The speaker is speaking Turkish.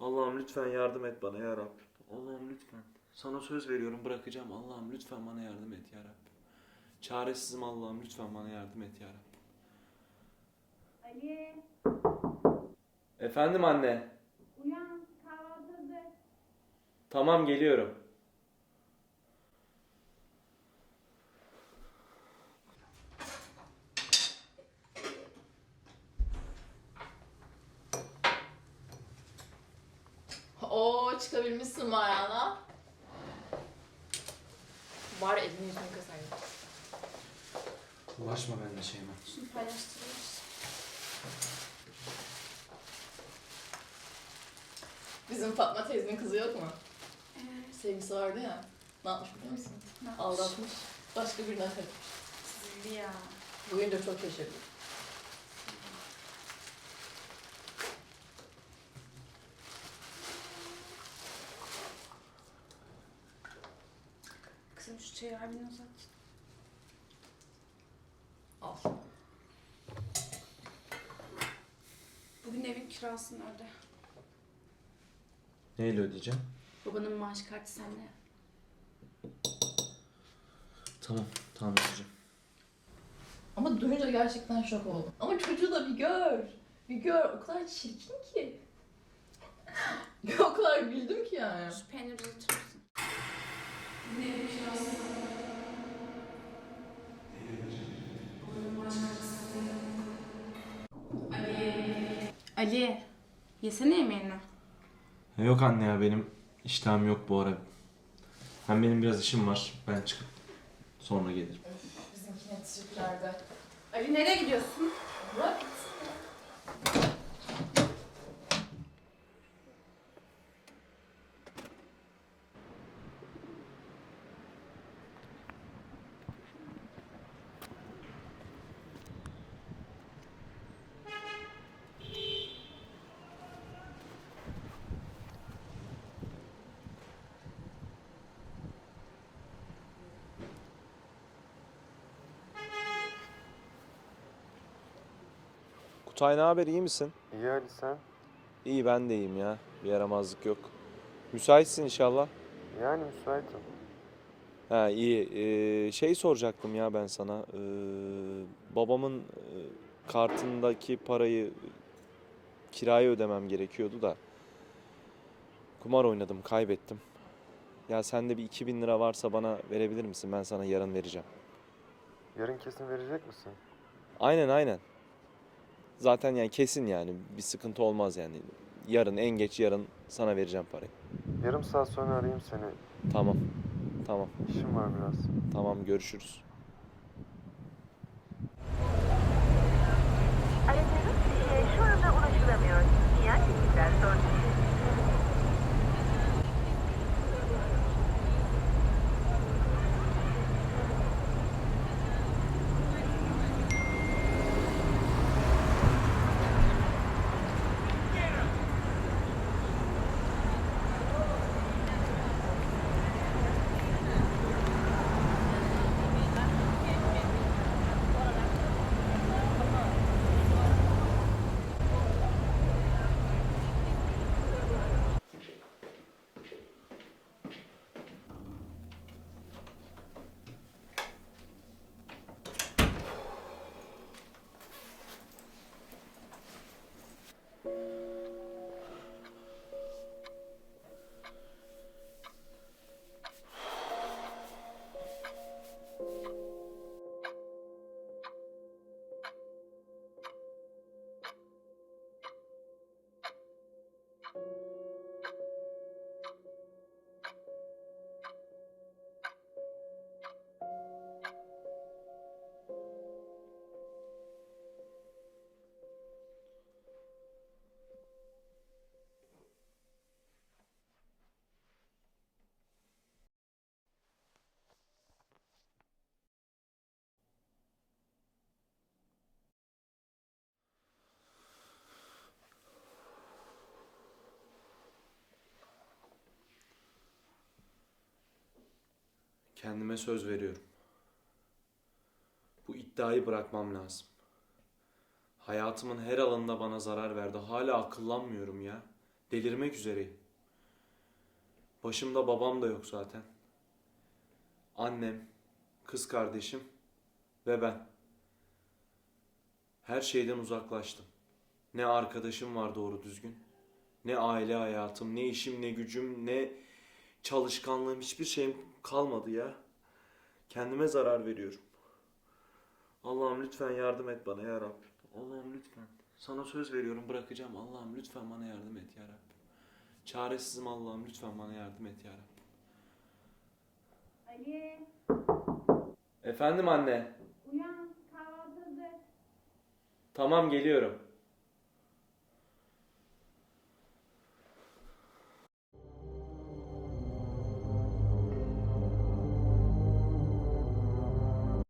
Allah'ım lütfen yardım et bana ya Rabbim. Allah'ım lütfen. Sana söz veriyorum bırakacağım. Allah'ım lütfen bana yardım et ya Rabbim. Çaresizim Allah'ım lütfen bana yardım et ya Rabbim. Ali, Efendim anne. uyan, kahvaltı hazır. Tamam geliyorum. Oo çıkabilmişsin ayağına. Var elini yüzünü yıkasaydın. Ulaşma benimle Şeyma. Şunu paylaştırıyoruz. Bizim Fatma teyzenin kızı yok mu? Sevgisi vardı ya. Ne yapmış biliyor musun? Ne yapmış? Aldatmış. Başka birine kaçmış. Zilli ya. Bugün de çok şaşırdım. Çayı abine uzat. Al. Bugün evin kirasını öde. Neyle ödeyeceğim? Babanın maaş kartı sende. Tamam, tamam ödeyeceğim. Ama duyunca gerçekten şok oldum. Ama çocuğu da bir gör. Bir gör. O kadar çirkin ki. o kadar güldüm ki yani. Şu peyniri uzatır mısın? Bugün evin kirasını Ali. Yesene yemeğini. Yok anne ya benim iştahım yok bu ara. Hem benim biraz işim var. Ben çıkıp sonra gelirim. Bizimkine triplerde. Ali nereye gidiyorsun? Bırak. Kutay ne haber iyi misin? İyi Ali sen? İyi ben de iyiyim ya. Bir yaramazlık yok. Müsaitsin inşallah. Yani müsaitim. Ha iyi. Ee, şey soracaktım ya ben sana. Ee, babamın e, kartındaki parayı kiraya ödemem gerekiyordu da. Kumar oynadım, kaybettim. Ya sende bir 2000 lira varsa bana verebilir misin? Ben sana yarın vereceğim. Yarın kesin verecek misin? Aynen aynen. Zaten yani kesin yani bir sıkıntı olmaz yani. Yarın en geç yarın sana vereceğim parayı. Yarım saat sonra arayayım seni. Tamam. Tamam. İşim var biraz. Tamam görüşürüz. Aradığınız kişiye şu anda ulaşılamıyor. Sinyal sesinden Kendime söz veriyorum. Bu iddiayı bırakmam lazım. Hayatımın her alanında bana zarar verdi. Hala akıllanmıyorum ya. Delirmek üzereyim. Başımda babam da yok zaten. Annem, kız kardeşim ve ben. Her şeyden uzaklaştım. Ne arkadaşım var doğru düzgün. Ne aile hayatım, ne işim, ne gücüm, ne çalışkanlığım hiçbir şeyim kalmadı ya. Kendime zarar veriyorum. Allah'ım lütfen yardım et bana ya Rabbim. Allah'ım lütfen. Sana söz veriyorum bırakacağım. Allah'ım lütfen bana yardım et ya Rabbim. Çaresizim Allah'ım lütfen bana yardım et ya Rabbim. Ali, Efendim anne. uyan, kahvaltı hazır. Tamam geliyorum.